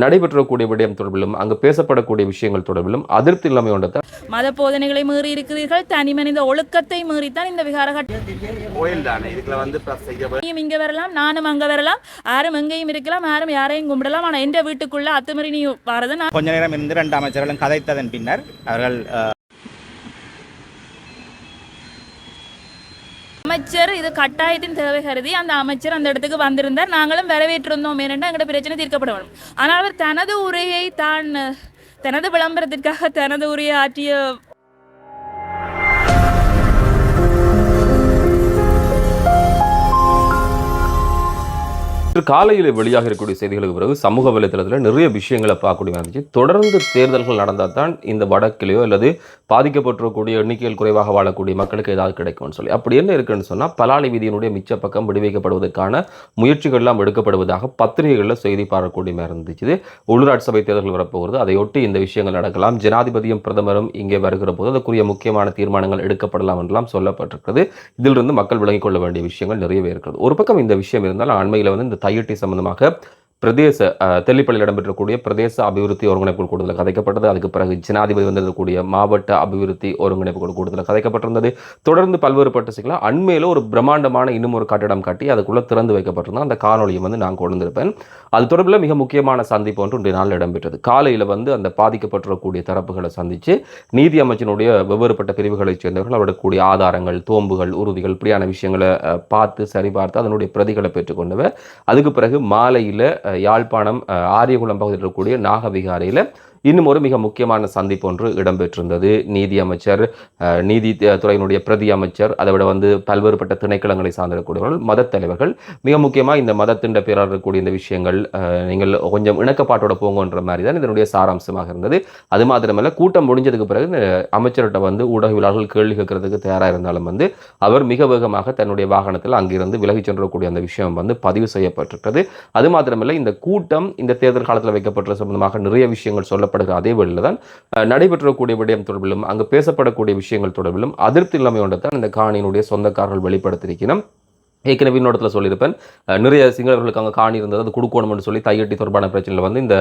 நடைபெற்றக்கூடிய விடயம் தொடர்பிலும் அங்கு பேசப்படக்கூடிய விஷயங்கள் தொடர்பிலும் அதிருப்தி இல்லாமை ஒன்றத்தை மத போதனைகளை மீறி இருக்கிறீர்கள் தனி மனித ஒழுக்கத்தை மீறித்தான் இந்த விகார கோயில் தானே இதுல வந்து இப்ப செய்ய கட்டளையும் இங்க வரலாம் நானும் அங்க வரலாம் யாரும் எங்கேயும் இருக்கலாம் யாரும் யாரையும் கும்பிடலாம். ஆனா எந்த வீட்டுக்குள்ள அத்துமீறி நீ வரது நான் கொஞ்ச நேரம் இருந்து ரெண்டு அமைச்சர்களும் கதைத்ததன் பின்னர் அவர்கள் அமைச்சர் இது கட்டாயத்தின் தேவை கருதி அந்த அமைச்சர் அந்த இடத்துக்கு வந்திருந்தார். நாங்களும் வரவேற்றிருந்தோம். ஏனென்றால் எங்களோட பிரச்சனை தீர்க்கப்பட வேண்டும் ஆனால் அவர் தனது உரையை தான் தனது விளம்பரத்திற்காக தனது உரையை ஆற்றிய இன்று காலையில் வெளியாக இருக்கக்கூடிய செய்திகளுக்கு பிறகு சமூக வலைதளத்தில் நிறைய விஷயங்களை பார்க்கக்கூடிய இருந்துச்சு தொடர்ந்து தேர்தல்கள் நடந்தால் தான் இந்த வடக்கிலேயோ அல்லது பாதிக்கப்பட்டிருக்கக்கூடிய எண்ணிக்கையில் குறைவாக வாழக்கூடிய மக்களுக்கு ஏதாவது கிடைக்கும்னு சொல்லி. அப்படி என்ன இருக்குன்னு சொன்னால் பலாலி வீதியினுடைய மிச்ச பக்கம் விடுவிக்கப்படுவதற்கான முயற்சிகள்லாம் எடுக்கப்படுவதாக பத்திரிகைகளில் செய்தி பார்க்கக்கூடிய இருந்துச்சு. உள்ளூராட்சி சபை தேர்தல்கள் வரப்போகிறது. அதையொட்டி இந்த விஷயங்கள் நடக்கலாம். ஜனாதிபதியும் பிரதமரும் இங்கே வருகிற போது அதற்குரிய முக்கியமான தீர்மானங்கள் எடுக்கப்படலாம் என்றெல்லாம் சொல்லப்பட்டிருக்கிறது. இதிலிருந்து மக்கள் விளங்கிக் கொள்ள வேண்டிய விஷயங்கள் நிறையவே இருக்கிறது. ஒரு பக்கம் இந்த விஷயம் இருந்தாலும் அண்மையில் வந்து இந்த தையட்டி சம்பந்தமாக பிரதேச தெல்லிப்பள்ளியில் இடம்பெற்றக்கூடிய பிரதேச அபிவிருத்தி ஒருங்கிணைப்பு கூடுதல் கதைக்கப்பட்டது. அதுக்கு பிறகு ஜனாதிபதி வந்திருக்கக்கூடிய மாவட்ட அபிவிருத்தி ஒருங்கிணைப்பு குழு கூடுதல் கதைக்கப்பட்டிருந்தது. தொடர்ந்து பல்வேறுபட்ட சிக்கலாக அண்மையில் ஒரு பிரம்மாண்டமான இன்னும் ஒரு கட்டடம் கட்டி அதுக்குள்ளே திறந்து வைக்கப்பட்டிருந்தோம் அந்த காணொலியும் வந்து நான் கொண்டிருப்பேன் அது தொடர்பில் மிக முக்கியமான சந்திப்பு ஒன்று இன்றைய நாளில் இடம்பெற்றது. காலையில் வந்து அந்த பாதிக்கப்பட்டிருக்கக்கூடிய தரப்புகளை சந்தித்து நீதி அமைச்சினுடைய வெவ்வேறுபட்ட பிரிவுகளைச் சேர்ந்தவர்கள் அவருடைய கூடிய ஆதாரங்கள் தோம்புகள் உறுதிகள் இப்படியான விஷயங்களை பார்த்து சரிபார்த்து அதனுடைய பிரதிகளை பெற்றுக்கொண்டவர் அதுக்கு பிறகு மாலையில் யாழ்ப்பாணம் ஆரியகுளம் பகுதியில் இருக்கக்கூடிய நாகவிகாரையில் இன்னும் ஒரு மிக முக்கியமான சந்திப்பு ஒன்று இடம்பெற்றிருந்தது. நீதி அமைச்சர் நீதி துறையினுடைய பிரதி அமைச்சர் அதை விட வந்து பல்வேறுபட்ட திணைக்களங்களை சார்ந்திருக்கக்கூடியவர்கள் மதத் தலைவர்கள். மிக முக்கியமாக இந்த மதத்தின் பேராக இருக்கக்கூடிய இந்த விஷயங்கள் நீங்கள் கொஞ்சம் இணக்கப்பாட்டோட போங்கன்ற மாதிரி தான் இதனுடைய சாராம்சமாக இருந்தது. அது மாத்திரமல்ல கூட்டம் முடிஞ்சதுக்கு பிறகு இந்த அமைச்சர்கிட்ட வந்து ஊடகவியலாளர்கள் கேள்வி கேட்கறதுக்கு தயாராக இருந்தாலும் வந்து அவர் மிக வேகமாக தன்னுடைய வாகனத்தில் அங்கிருந்து விலகிச் சென்றக்கூடிய அந்த விஷயம் வந்து பதிவு செய்யப்பட்டிருக்கிறது. அது மாத்திரமல்ல இந்த கூட்டம் இந்த தேர்தல் காலத்தில் வைக்கப்பட்ட சம்பந்தமாக நிறைய விஷயங்கள் காணப்படுகிற அதே வேளையில் தான் நடைபெற்றக்கூடிய விடயம் தொடர்பிலும் அங்கு பேசப்படக்கூடிய விஷயங்கள் தொடர்பிலும் அதிருப்தி இல்லாமை ஒன்றைத்தான் இந்த காணியினுடைய சொந்தக்காரர்கள் வெளிப்படுத்தியிருக்கிறோம் ஏற்கனவே இன்னொரு சொல்லியிருப்பேன். நிறைய சிங்களவர்களுக்கு அங்கே காணி இருந்தது. அது கொடுக்கணும்னு சொல்லி தையட்டி தொடர்பான பிரச்சனையில் வந்து இந்த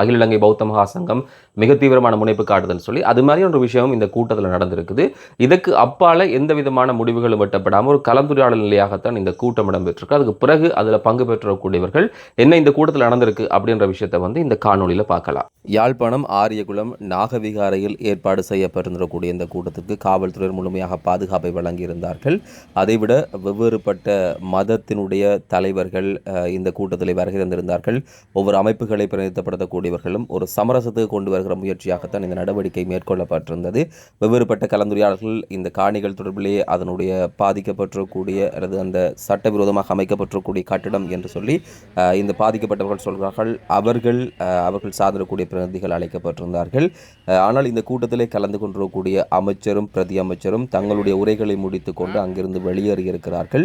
அகில இலங்கை பௌத்த மகா சங்கம் மிக தீவிரமான முனைப்பு காட்டுதுன்னு சொல்லி அது மாதிரி ஒரு விஷயம் இந்த கூட்டத்தில் நடந்திருக்குது. இதுக்கு அப்பால எந்த விதமான முடிவுகளும் வெட்டப்படாமல் ஒரு கலந்துரையாடல் நிலையாகத்தான் இந்த கூட்டம் இடம்பெற்றிருக்கு. அதுக்கு பிறகு அதில் பங்கு பெற்றக்கூடியவர்கள் என்ன இந்த கூட்டத்தில் நடந்திருக்கு அப்படின்ற விஷயத்தை வந்து இந்த காணொலியில் பார்க்கலாம். யாழ்ப்பாணம் ஆரியகுளம் நாகவிகாரையில் ஏற்பாடு செய்யப்பட்டிருந்திருக்கக்கூடிய இந்த கூட்டத்திற்கு காவல்துறையினர் முழுமையாக பாதுகாப்பை வழங்கியிருந்தார்கள். அதைவிட வெவ்வேறுபட்ட மதத்தினுடைய தலைவர்கள் இந்த கூட்டத்தில் வருகை தந்திருந்தார்கள். ஒவ்வொரு அமைப்புகளை பிரதித்தப்படுத்தக்கூடியவர்களும் ஒரு சமரசத்துக்கு கொண்டு வருகிற முயற்சியாகத்தான் இந்த நடவடிக்கை மேற்கொள்ளப்பட்டிருந்தது. வெவ்வேறுபட்ட கலந்துரையாடல்கள் இந்த காணிகள் தொடர்பிலேயே அதனுடைய பாதிக்கப்பட்டிருக்கக்கூடிய அல்லது அந்த சட்டவிரோதமாக அமைக்கப்பட்டிருக்கக்கூடிய கட்டிடம் என்று சொல்லி இந்த பாதிக்கப்பட்டவர்கள் சொல்கிறார்கள். அவர்கள் அவர்கள் சார்ந்திருக்கக்கூடிய பிரதிநிதிகள் அழைக்கப்பட்டிருந்தார்கள். ஆனால் இந்த கூட்டத்திலே கலந்து கொண்டிருக்கக்கூடிய அமைச்சரும் பிரதி அமைச்சரும் தங்களுடைய உரைகளை முடித்துக்கொண்டு அங்கிருந்து வெளியேறியிருக்கிறார்கள்.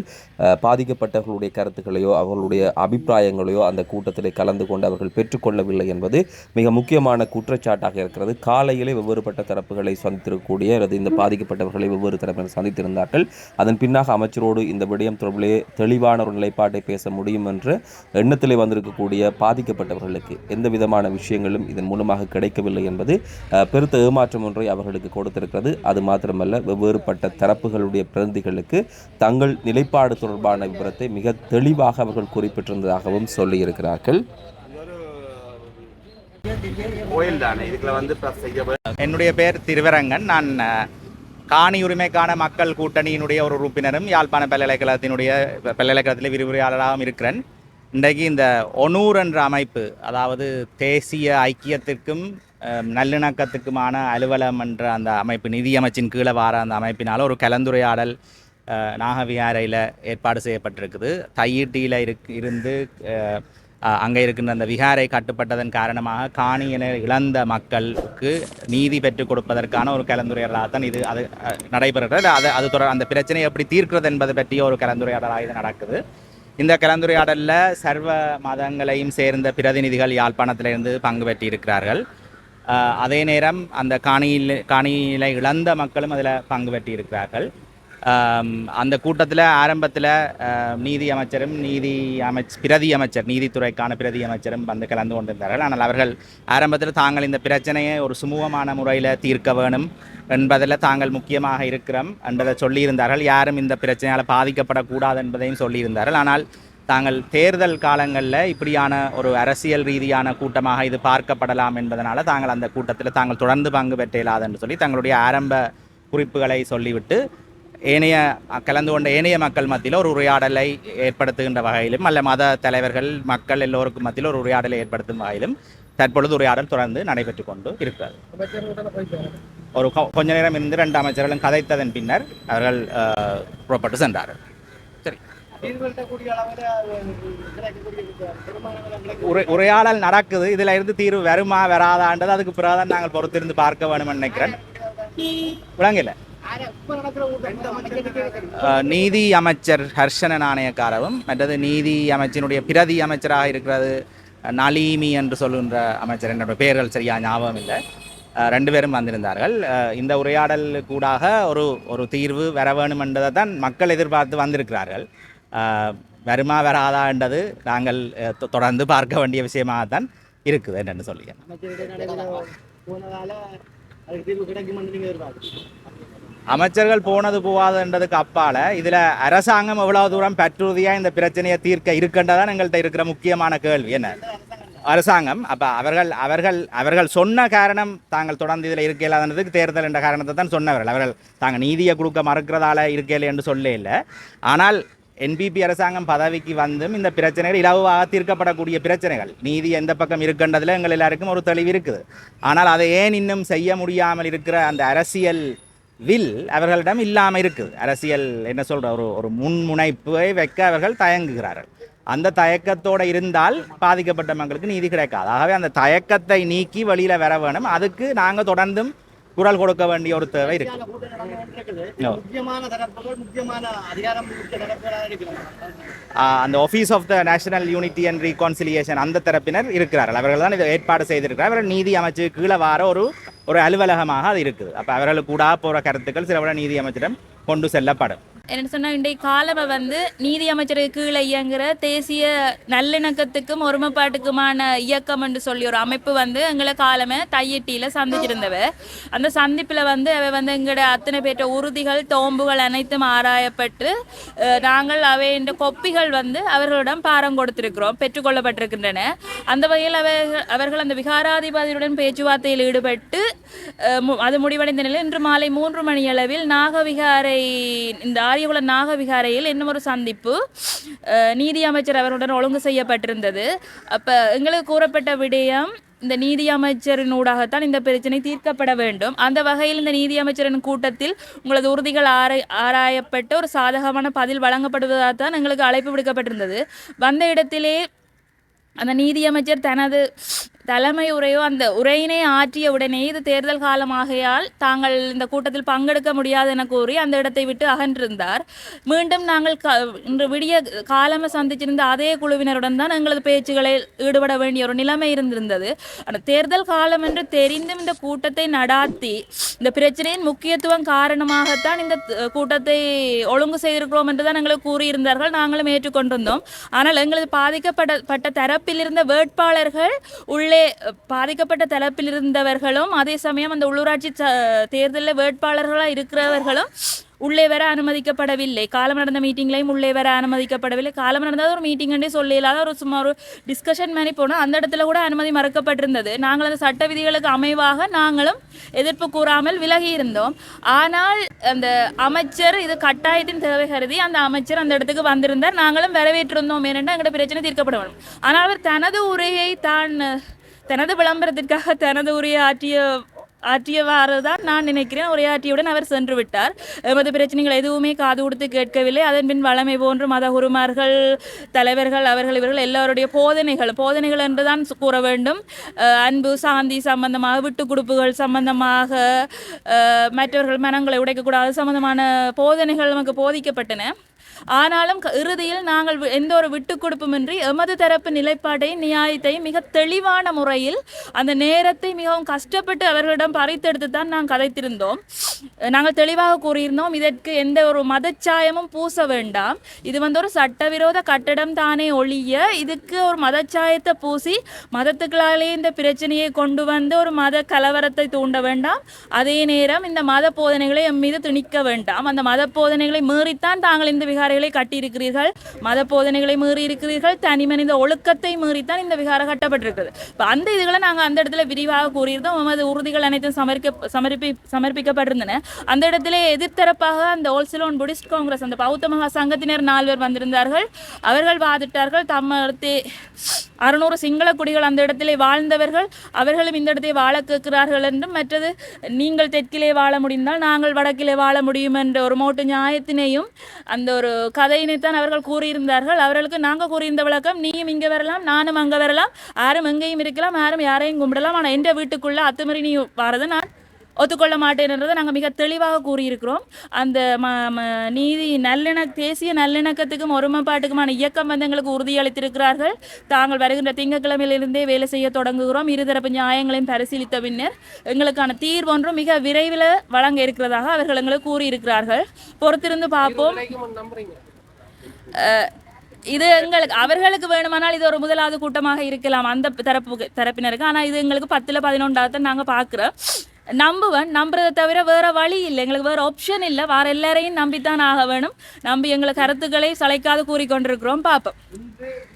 பாதிக்கப்பட்டவர்களுடைய கருத்துக்களையோ அவர்களுடைய அபிப்பிராயங்களையோ அந்த கூட்டத்தில் கலந்து கொண்டு அவர்கள் பெற்றுக்கொள்ளவில்லை என்பது மிக முக்கியமான குற்றச்சாட்டாக இருக்கிறது. காலையிலே வெவ்வேறுபட்ட தரப்புகளை சந்தித்திருக்கக்கூடிய அல்லது இந்த பாதிக்கப்பட்டவர்களை வெவ்வேறு தரப்பினர் சந்தித்திருந்தார்கள். அதன் பின்னாக அமைச்சரோடு இந்த விடயம் தொடர்பிலே தெளிவான ஒரு நிலைப்பாட்டை பேச முடியும் என்ற எண்ணத்திலே வந்திருக்கக்கூடிய பாதிக்கப்பட்டவர்களுக்கு எந்த விதமான விஷயங்களும் இதன் மூலமாக கிடைக்கவில்லை என்பது பெருத்த ஏமாற்றம் ஒன்றை அவர்களுக்கு கொடுத்திருக்கிறது. அது மாத்திரமல்ல வெவ்வேறுபட்ட தரப்புகளுடைய பிரதிநிதிகளுக்கு தங்கள் நிலைப்பாடு தொடர்பான விபரத்தை மிக தெளிவாக அவர்கள் குறிப்பிட்டிருந்ததாகவும் சொல்லியிருக்கிறார்கள். கோயில் தானே இதுல வந்து என்னுடைய பேர் திருவரங்கன். நான் காணி உரிமைக்கான மக்கள் கூட்டணியினுடைய ஒரு உறுப்பினரும் யாழ்ப்பாண பல்கலைக்கழகத்தினுடைய பல்கலைக்கழகத்தில் விரிவுரையாளராகவும் இருக்கிறேன். இன்றைக்கு இந்த ஒனூர் என்ற அமைப்பு அதாவது தேசிய ஐக்கியத்திற்கும் நல்லிணக்கத்துக்குமான அலுவலம் என்ற அந்த அமைப்பு நிதியமைச்சின் கீழே வார அந்த அமைப்பினால் ஒரு கலந்துரையாடல் நாகவிகாரையில் ஏற்பாடு செய்யப்பட்டிருக்குது. தையீட்டியில் இருக் இருந்து அங்கே இருக்கின்ற அந்த விகாரை கட்டுப்பட்டதன் காரணமாக காணியினை இழந்த மக்களுக்கு நீதி பெற்றுக் கொடுப்பதற்கான ஒரு கலந்துரையாடலாக தான் இது அது நடைபெறுகிறது. அது அது தொடர் அந்த பிரச்சனையை எப்படி தீர்க்கிறது என்பது பற்றிய ஒரு கலந்துரையாடலாக இது நடக்குது. இந்த கலந்துரையாடலில் சர்வ மதங்களையும் சேர்ந்த பிரதிநிதிகள் யாழ்ப்பாணத்திலிருந்து பங்கு பெற்றிருக்கிறார்கள். அதே நேரம் அந்த காணியில் காணியில் இழந்த மக்களும் அதில் பங்கு பெற்றிருக்கிறார்கள். அந்த கூட்டத்தில் ஆரம்பத்தில் நீதி அமைச்சரும் நீதி அமைச் பிரதி அமைச்சர் நீதித்துறைக்கான பிரதி அமைச்சரும் வந்து கலந்து கொண்டிருந்தார்கள். ஆனால் அவர்கள் ஆரம்பத்தில் தாங்கள் இந்த பிரச்சனையை ஒரு சுமூகமான முறையில் தீர்க்க வேணும் என்பதில் தாங்கள் முக்கியமாக இருக்கிறோம் என்பதை சொல்லியிருந்தார்கள். யாரும் இந்த பிரச்சனையால் பாதிக்கப்படக்கூடாது என்பதையும் சொல்லியிருந்தார்கள். ஆனால் தாங்கள் தேர்தல் காலங்களில் இப்படியான ஒரு அரசியல் ரீதியான கூட்டமாக இது பார்க்கப்படலாம் என்பதனால் தாங்கள் அந்த கூட்டத்தில் தாங்கள் தொடர்ந்து பங்கு பெற்ற இயலாது என்று சொல்லி தங்களுடைய ஆரம்ப குறிப்புகளை சொல்லிவிட்டு ஏனைய கலந்து கொண்ட ஏனைய மக்கள் மத்தியில் ஒரு உரையாடலை ஏற்படுத்துகின்ற வகையிலும் அல்ல மத தலைவர்கள் மக்கள் எல்லோருக்கும் மத்தியில் ஒரு உரையாடலை ஏற்படுத்தும் வகையிலும் தற்பொழுது உரையாடல் தொடர்ந்து நடைபெற்று கொண்டு இருக்கிறது. ஒரு கொஞ்ச நேரம் இருந்து ரெண்டு அமைச்சர்களும் கதைத்ததன் பின்னர் அவர்கள் புறப்பட்டு சென்றார்கள். சரி. உரை உரையாடல் நடக்குது. இதுல இருந்து தீர்வு வருமா வராதான்றது அதுக்கு பிறகுதான் நாங்கள் பொறுத்திருந்து பார்க்க வேணும்னு நினைக்கிறேன். விளங்கல? நீதி அமைச்சர் ஹர்ஷன நாணயக்காரவும் மற்றது நீதி அமைச்சினுடைய பிரதி அமைச்சராக இருக்கிறது நலீமி என்று சொல்லுகின்ற அமைச்சர். என்னோட பெயர்கள் சரியா ஞாபகம் இல்லை. ரெண்டு பேரும் வந்திருந்தார்கள். இந்த உரையாடல் கூடாக ஒரு ஒரு தீர்வு வர வேணும் என்பதை தான் மக்கள் எதிர்பார்த்து வந்திருக்கிறார்கள். வருமா வராதா என்றது நாங்கள் தொடர்ந்து பார்க்க வேண்டிய விஷயமாகத்தான் இருக்குது என்னென்னு சொல்லி அமைச்சர்கள் போனது போகாதுன்றதுக்கு அப்பால இதுல அரசாங்கம் எவ்வளவு தூரம் பற்றுறுதியா இந்த பிரச்சனையை தீர்க்க இருக்கின்றதான் எங்கள்கிட்ட இருக்கிற முக்கியமான கேள்வி. என்ன? அரசாங்கம் அப்போ அவர்கள் அவர்கள் அவர்கள் சொன்ன காரணம் தாங்கள் தொடர்ந்து இதில் இருக்க தேர்தல் என்ற காரணத்தை தான் சொன்னவர்கள். அவர்கள் தாங்கள் நீதியை கொடுக்க மறுக்கிறதால இருக்கல என்று சொல்ல இல்லை. ஆனால் என்பிபி அரசாங்கம் பதவிக்கு வந்தும் இந்த பிரச்சனைகள் இலவாக தீர்க்கப்படக்கூடிய பிரச்சனைகள். நீதி எந்த பக்கம் இருக்கின்றதில் எங்கள் எல்லாருக்கும் ஒரு தெளிவு இருக்குது. ஆனால் அதை ஏன் இன்னும் செய்ய முடியாமல் இருக்கிற அந்த அரசியல் வில் அவர்களிடம் இல்லாமல் இருக்குது. அரசியல் என்ன சொல்ற ஒரு ஒரு முன்முனைப்பை வைக்க அவர்கள் தயங்குகிறார்கள். அந்த தயக்கத்தோடு இருந்தால் பாதிக்கப்பட்ட மக்களுக்கு நீதி கிடைக்காது. ஆகவே அந்த தயக்கத்தை நீக்கி வெளியில் வர வேணும். அதுக்கு நாங்கள் தொடர்ந்தும் குரல் கொடுக்க வேண்டிய ஒரு தேவை இருக்கு. அந்த office of the national unity and reconciliation அந்த தரப்பினர் இருக்கிறார்கள். அவர்கள் தான் இதை ஏற்பாடு செய்திருக்கிறார். அவர்கள் நீதி அமைச்சு கீழே வார ஒரு ஒரு அலுவலகமாக அது இருக்குது. அப்போ அவர்களுக்கு கூட போகிற கருத்துக்கள் சில விட நீதி அமைச்சிடம் கொண்டு செல்லப்படும். என்ன சொன்னால் இன்றைய காலமை வந்து நீதி அமைச்சருக்கு கீழே இயங்குற தேசிய நல்லிணக்கத்துக்கும் ஒருமைப்பாட்டுக்குமான இயக்கம் என்று சொல்லி ஒரு அமைப்பு வந்து எங்களை காலமே தையட்டியில் சந்திச்சிருந்தவ. அந்த சந்திப்பில் வந்து அவை வந்து எங்களோட அத்தனை பேற்ற உறுதிகள் தோம்புகள் அனைத்தும் ஆராயப்பட்டு நாங்கள் அவை கொப்பிகள் வந்து அவர்களிடம் பாரம் கொடுத்திருக்கிறோம் பெற்றுக்கொள்ளப்பட்டிருக்கின்றன அந்த வகையில் அவர்கள் அவர்கள் அந்த விகாராதிபதியுடன் பேச்சுவார்த்தையில் ஈடுபட்டு மு- அது முடிவடைந்த நிலையில் இன்று மாலை மூன்று மணி அளவில் நாகவிகாரை இந்த ஆரியகுல நாகவிகாரையில் இன்னும் ஒரு சந்திப்பு. நீதி அமைச்சர் அவருடன் ஒழுங்கு செய்யப்பட்டிருந்தது. அப்போ எங்களுக்கு கூறப்பட்ட விடயம் இந்த நீதி அமைச்சரின் ஊடாகத்தான் இந்த பிரச்சனை தீர்க்கப்பட வேண்டும். அந்த வகையில் இந்த நீதி அமைச்சரின் கூட்டத்தில் உங்களது உறுதிகள் ஆராய் ஆராயப்பட்டு ஒரு சாதகமான பதில் வழங்கப்படுவதாக தான் எங்களுக்கு அழைப்பு விடுக்கப்பட்டிருந்தது. வந்த இடத்திலே அந்த நீதியமைச்சர் தனது தலைமை உரையோ அந்த உரையினை ஆற்றிய உடனே இது தேர்தல் காலமாகையால் தாங்கள் இந்த கூட்டத்தில் பங்கெடுக்க முடியாது என கூறி அந்த இடத்தை விட்டு அகன்றிருந்தார். மீண்டும் நாங்கள் க இன்று விடிய காலமாக சந்திச்சிருந்த அதே குழுவினருடன் தான் எங்களது பேச்சுகளில் ஈடுபட வேண்டிய ஒரு நிலைமை இருந்திருந்தது. ஆனால் தேர்தல் காலம் என்று தெரிந்தும் இந்த கூட்டத்தை நடாத்தி இந்த பிரச்சனையின் முக்கியத்துவம் காரணமாகத்தான் இந்த கூட்டத்தை ஒழுங்கு செய்திருக்கிறோம் என்று தான் எங்களுக்கு கூறியிருந்தார்கள். நாங்களும் ஏற்றுக்கொண்டிருந்தோம். ஆனால் எங்களது பாதிக்கப்பட்ட பட்ட தரப்பில் இருந்த வேட்பாளர்கள் உள்ளே அஹ், பாதிக்கப்பட்ட தரப்பில் இருந்தவர்களும் அதே சமயம் அந்த உள்ளூராட்சி ச- தேர்தலில் வேட்பாளர்களாக இருக்கிறவர்களும் உள்ளே வர அனுமதிக்கப்படவில்லை. காலம் நடந்த மீட்டிங்லையும் உள்ளே வர அனுமதிக்கப்படவில்லை. காலம் நடந்தால் ஒரு மீட்டிங்னே சொல்ல இல்லாத ஒரு சும்மா ஒரு டிஸ்கஷன் மாதிரி போனோம். அந்த இடத்துல கூட அனுமதி மறக்கப்பட்டிருந்தது. நாங்கள் அந்த சட்ட விதிகளுக்கு அமைவாக நாங்களும் எதிர்ப்பு கூறாமல் விலகி இருந்தோம். ஆனால் அந்த அமைச்சர் இது கட்டாயத்தின் தேவை கருதி அந்த அமைச்சர் அந்த இடத்துக்கு வந்திருந்தார். நாங்களும் வரவேற்றிருந்தோம். ஏனென்றால் எங்களோட பிரச்சனை தீர்க்கப்பட வேண்டும் ஆனால் அவர் தனது உரையை தான் தனது விளம்பரத்திற்காக தனது உரையாற்றிய ஆற்றியவாறு தான் நான் நினைக்கிறேன். உரையாற்றியுடன் அவர் சென்று விட்டார். எமது பிரச்சனைகள் எதுவுமே காது கொடுத்து கேட்கவில்லை. அதன் பின் வளமை போன்று மத குருமார்கள் தலைவர்கள் அவர்கள் இவர்கள் எல்லோருடைய போதனைகள் போதனைகள் என்றுதான் கூற வேண்டும். அன்பு சாந்தி சம்பந்தமாக விட்டு கொடுப்புகள் சம்பந்தமாக மற்றவர்கள் மனங்களை உடைக்கக்கூடாது சம்பந்தமான போதனைகள் நமக்கு போதிக்கப்பட்டன. ஆனாலும் இறுதியில் நாங்கள் எந்த ஒரு விட்டு கொடுப்புமின்றி எமது தரப்பு நிலைப்பாட்டையும் நியாயத்தையும் மிக தெளிவான முறையில் அந்த நேரத்தை மிகவும் கஷ்டப்பட்டு அவர்களிடம் பறித்தெடுத்து தான் நாங்கள் கதைத்திருந்தோம் நாங்கள் தெளிவாக கூறியிருந்தோம் இதற்கு எந்த ஒரு மதச்சாயமும் பூச வேண்டாம். இது வந்து ஒரு சட்டவிரோத கட்டடம் தானே ஒழிய இதுக்கு ஒரு மதச்சாயத்தை பூசி மதத்துக்களாலே இந்த பிரச்சனையை கொண்டு வந்து ஒரு மத கலவரத்தை தூண்ட வேண்டாம். அதே நேரம் இந்த மத போதனைகளை எம் மீது திணிக்க வேண்டாம். அந்த மத போதனைகளை மீறித்தான் தாங்கள் இந்த விகாரைகளை கட்டியிருக்கிறீர்கள் மத போதனைகளை மீறி இருக்கிறீர்கள் தனி மனித ஒழுக்கத்தை மீறித்தான் இந்த விகாரம் கட்டப்பட்டிருக்கிறது. இப்போ அந்த இதுகளை நாங்கள் அந்த இடத்துல விரிவாக கூறியிருந்தோம். உமது உறுதிகள் அனைத்தும் சமர்க்க சமர்ப்பி சமர்ப்பிக்கப்பட்டிருந்தன. அந்த இடத்திலே எதிர்த்தரப்பாக அந்த ஓல்சிலோன் புடிஸ்ட் காங்கிரஸ் அந்த பௌத்த மகா சங்கத்தினர் நால்வர் வந்திருந்தார்கள். அவர்கள் வாதிட்டார்கள். தம்மத்தை அறுநூறு சிங்கள குடிகள் அந்த இடத்திலே வாழ்ந்தவர்கள். அவர்களும் இந்த இடத்தை வாழ கேட்கிறார்கள் என்றும் மற்றது நீங்கள் தெற்கிலே வாழ முடிந்தால் நாங்கள் வடக்கிலே வாழ முடியும் என்ற ஒரு மோட்டு நியாயத்தினையும் அந்த ஒரு கதையினைத்தான் அவர்கள் கூறியிருந்தார்கள். அவர்களுக்கு நாங்கள் கூறியிருந்த விளக்கம் நீயும் இங்கே வரலாம் நானும் அங்கே வரலாம் யாரும் எங்கேயும் இருக்கலாம் யாரும் யாரையும் கும்பிடலாம். ஆனால் எந்த வீட்டுக்குள்ளே அத்துமீறி நீ வரதை நான் ஒத்துக்கொள்ள மாட்டேன்றதை நாங்கள் மிக தெளிவாக கூறியிருக்கிறோம். அந்த ம நீதி நல்லிண தேசிய நல்லிணக்கத்துக்கும் ஒருமைப்பாட்டுக்குமான இயக்கம் வந்து எங்களுக்கு உறுதியளித்திருக்கிறார்கள். தாங்கள் வருகின்ற திங்கட்கிழமையிலிருந்தே வேலை செய்ய தொடங்குகிறோம். இருதரப்பு நியாயங்களையும் பரிசீலித்த பின்னர் எங்களுக்கான தீர்வு ஒன்றும் மிக விரைவில் வழங்க இருக்கிறதாக அவர்கள் எங்களுக்கு கூறியிருக்கிறார்கள். பொறுத்திருந்து பார்ப்போம். அஹ், இது எங்களுக்கு அவர்களுக்கு வேணுமானால் இது ஒரு முதலாவது கூட்டமாக இருக்கலாம். அந்த தரப்பு தரப்பினருக்கு. ஆனால் இது எங்களுக்கு பத்தில் பதினொன்றாவது நாங்கள் பார்க்குறோம். நம்புவேன் நம்புறதை தவிர வேற வழி இல்லை. எங்களுக்கு வேற ஆப்ஷன் இல்லை. வேற எல்லாரையும் நம்பித்தான் ஆக வேணும். நம்பி எங்களை கருத்துக்களை சளைக்காது கூறிக்கொண்டிருக்கிறோம். பார்ப்போம். இன்று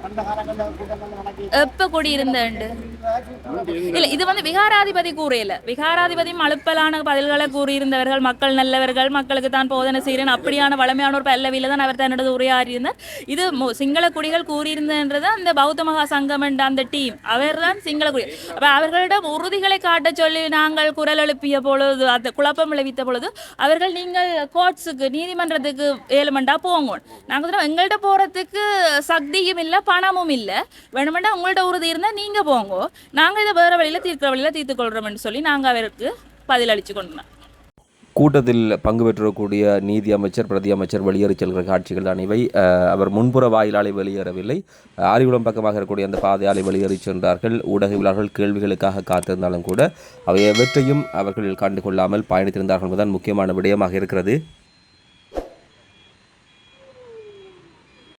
கூறியிருக்கிறார்கள் இல்ல சரி, எப்ப குடியிருந்தேன் இல்ல இது வந்து விகாராதிபதி கூறையில. விகாராதிபதியும் அழுப்பலான பதில்களை கூறியிருந்தவர்கள் மக்கள் நல்லவர்கள் மக்களுக்கு தான் போதனை செய்கிறேன் அப்படியான வளமையான ஒரு பல்லவியில தான் அவர் தன்னோட உரையாறியிருந்தார் இது சிங்கள குடிகள் கூறியிருந்தது அந்த பௌத்த மகா சங்கம் என்ற அந்த டீம் அவர் தான் சிங்கள குடி. அப்ப அவர்களிடம் உறுதிகளை காட்ட சொல்லி நாங்கள் குரல் எழுப்பிய பொழுது அந்த குழப்பம் விளைவித்த பொழுது அவர்கள் நீங்கள் கோர்ட்ஸுக்கு நீதிமன்றத்துக்கு ஏழுமண்டா போங்க நாங்கள் எங்கள்கிட்ட போறதுக்கு சக்தியும் இல்லை பணமும் இல்லை. வேணுமெண்டா உங்கள்ட்ட உறுதி இருந்தால் நீங்கள் போங்க. நாங்கள் இதை வேறு வழியில் தீர்க்கிற வழியில் தீர்த்து கொள்கிறோம்னு சொல்லி நாங்கள் அவருக்கு பதிலளித்து கொண்டோம் கூட்டத்தில் பங்கு பெற்றக்கூடிய நீதி அமைச்சர் பிரதி அமைச்சர் வெளியேறி செல்கிற காட்சிகள் தான் இவை. அவர் முன்புற வாயிலாலே வெளியேறவில்லை. ஆரிகுளம் பக்கமாக இருக்கக்கூடிய அந்த பாதையாலை வெளியேறி சென்றார்கள். ஊடகவியலாளர்கள் கேள்விகளுக்காக காத்திருந்தாலும் கூட அவை எவற்றையும் அவர்கள் கண்டுகொள்ளாமல் பயணித்திருந்தார்கள் என்பதுதான் முக்கியமான விடயமாக இருக்கிறது.